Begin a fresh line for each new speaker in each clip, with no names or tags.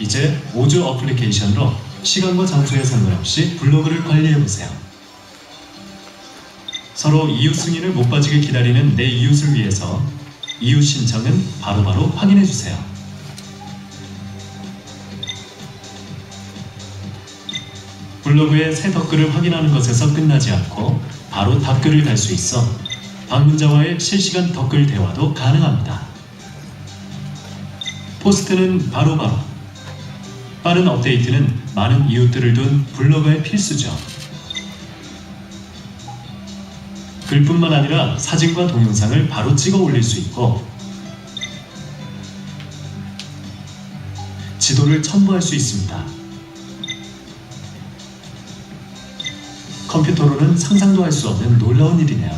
이제 오즈 어플리케이션으로 시간과 장소에 상관없이 블로그를 관리해보세요. 서로 이웃 승인을 못 빠지게 기다리는 내 이웃을 위해서 이웃 신청은 바로바로 확인해주세요. 블로그의 새 댓글을 확인하는 것에서 끝나지 않고 바로 답글을 달 수 있어 방문자와의 실시간 댓글 대화도 가능합니다. 포스트는 바로바로 빠른 업데이트는 많은 이웃들을 둔 블로거의 필수죠. 글뿐만 아니라 사진과 동영상을 바로 찍어 올릴 수 있고 지도를 첨부할 수 있습니다. 컴퓨터로는 상상도 할 수 없는 놀라운 일이네요.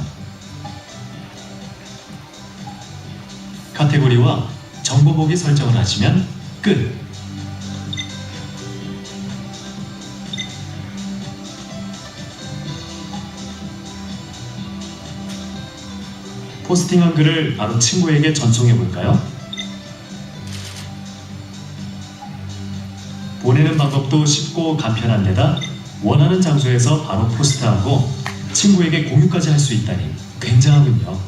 카테고리와 정보 보기 설정을 하시면 끝. 포스팅한 글을 바로 친구에게 전송해 볼까요? 보내는 방법도 쉽고 간편한 데다 원하는 장소에서 바로 포스트하고 친구에게 공유까지 할 수 있다니 굉장하군요.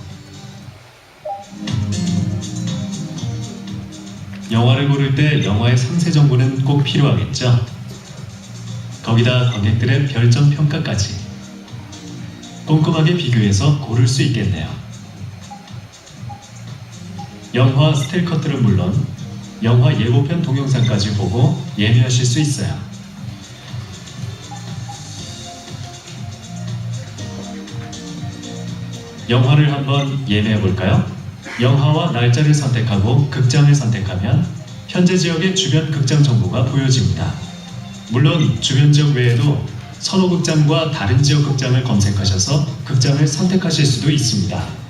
영화를 고를 때 영화의 상세 정보는 꼭 필요하겠죠. 거기다 관객들의 별점 평가까지 꼼꼼하게 비교해서 고를 수 있겠네요. 영화 스틸 컷들은 물론 영화 예고편 동영상까지 보고 예매하실 수 있어요. 영화를 한번 예매해 볼까요? 영화와 날짜를 선택하고 극장을 선택하면 현재 지역의 주변 극장 정보가 보여집니다. 물론 주변 지역 외에도 선호 극장과 다른 지역 극장을 검색하셔서 극장을 선택하실 수도 있습니다.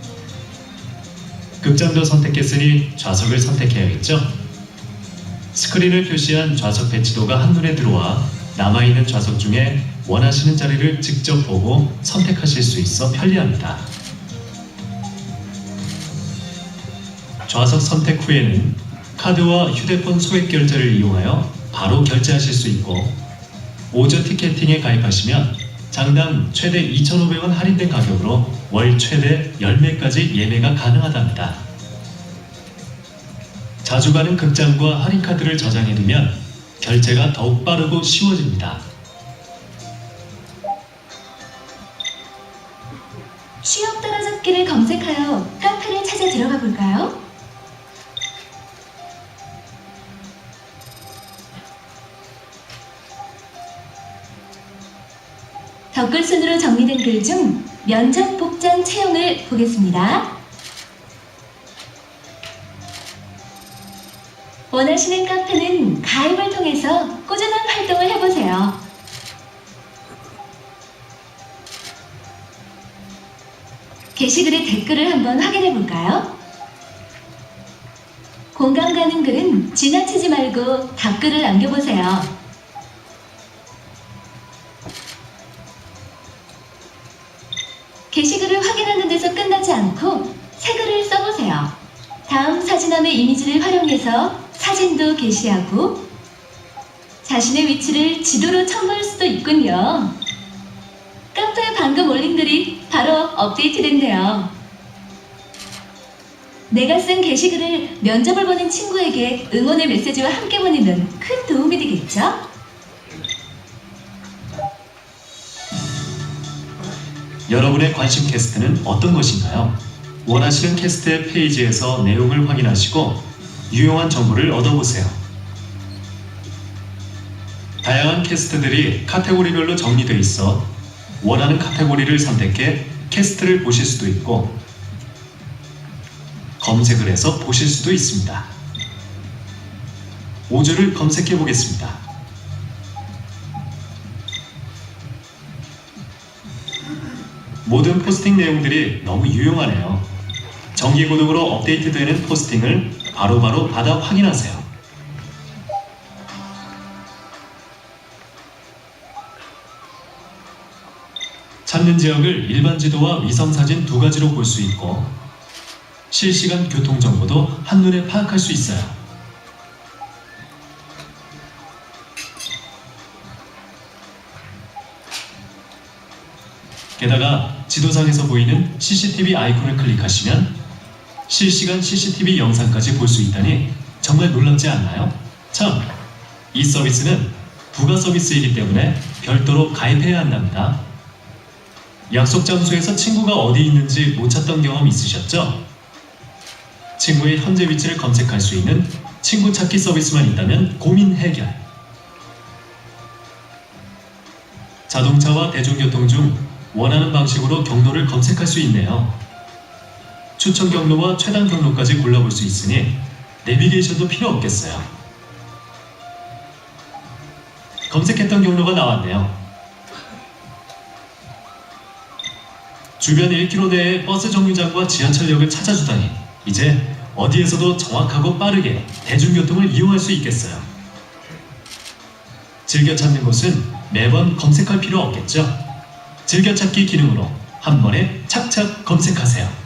극장도 선택했으니 좌석을 선택해야겠죠? 스크린을 표시한 좌석 배치도가 한눈에 들어와 남아있는 좌석 중에 원하시는 자리를 직접 보고 선택하실 수 있어 편리합니다. 좌석 선택 후에는 카드와 휴대폰 소액 결제를 이용하여 바로 결제하실 수 있고 오저 티켓팅에 가입하시면 장당 최대 2,500원 할인된 가격으로 월 최대 10매까지 예매가 가능하답니다. 자주 가는 극장과 할인카드를 저장해두면 결제가 더욱 빠르고 쉬워집니다.
취업 따라잡기를 검색하여 카페 덧글 순으로 정리된 글 중 면접 복장 채용을 보겠습니다. 원하시는 카페는 가입을 통해서 꾸준한 활동을 해보세요. 게시글의 댓글을 한번 확인해 볼까요? 공감 가는 글은 지나치지 말고 답글을 남겨보세요. 끝나지 않고 새 글을 써보세요. 다음 사진함의 이미지를 활용해서 사진도 게시하고 자신의 위치를 지도로 첨부할 수도 있군요. 카페에 방금 올린 글이 바로 업데이트됐네요. 내가 쓴 게시글을 면접을 보는 친구에게 응원의 메시지와 함께 보내면 큰 도움이 되겠죠?
여러분의 관심 캐스트는 어떤 것인가요? 원하시는 캐스트의 페이지에서 내용을 확인하시고 유용한 정보를 얻어보세요. 다양한 캐스트들이 카테고리별로 정리되어 있어 원하는 카테고리를 선택해 캐스트를 보실 수도 있고 검색을 해서 보실 수도 있습니다. 5주를 검색해 보겠습니다. 모든 포스팅 내용들이 너무 유용하네요. 정기 구독으로 업데이트되는 포스팅을 바로 바로 받아 확인하세요. 찾는 지역을 일반 지도와 위성 사진 두 가지로 볼 수 있고 실시간 교통 정보도 한눈에 파악할 수 있어요. 게다가 지도상에서 보이는 CCTV 아이콘을 클릭하시면 실시간 CCTV 영상까지 볼 수 있다니 정말 놀랍지 않나요? 참, 이 서비스는 부가 서비스이기 때문에 별도로 가입해야 한답니다. 약속 장소에서 친구가 어디 있는지 못 찾던 경험 있으셨죠? 친구의 현재 위치를 검색할 수 있는 친구 찾기 서비스만 있다면 고민 해결. 자동차와 대중교통 중 원하는 방식으로 경로를 검색할 수 있네요. 추천 경로와 최단 경로까지 골라볼 수 있으니 내비게이션도 필요 없겠어요. 검색했던 경로가 나왔네요. 주변 1km 내의 버스 정류장과 지하철역을 찾아주다니 이제 어디에서도 정확하고 빠르게 대중교통을 이용할 수 있겠어요. 즐겨 찾는 곳은 매번 검색할 필요 없겠죠. 즐겨찾기 기능으로 한 번에 착착 검색하세요.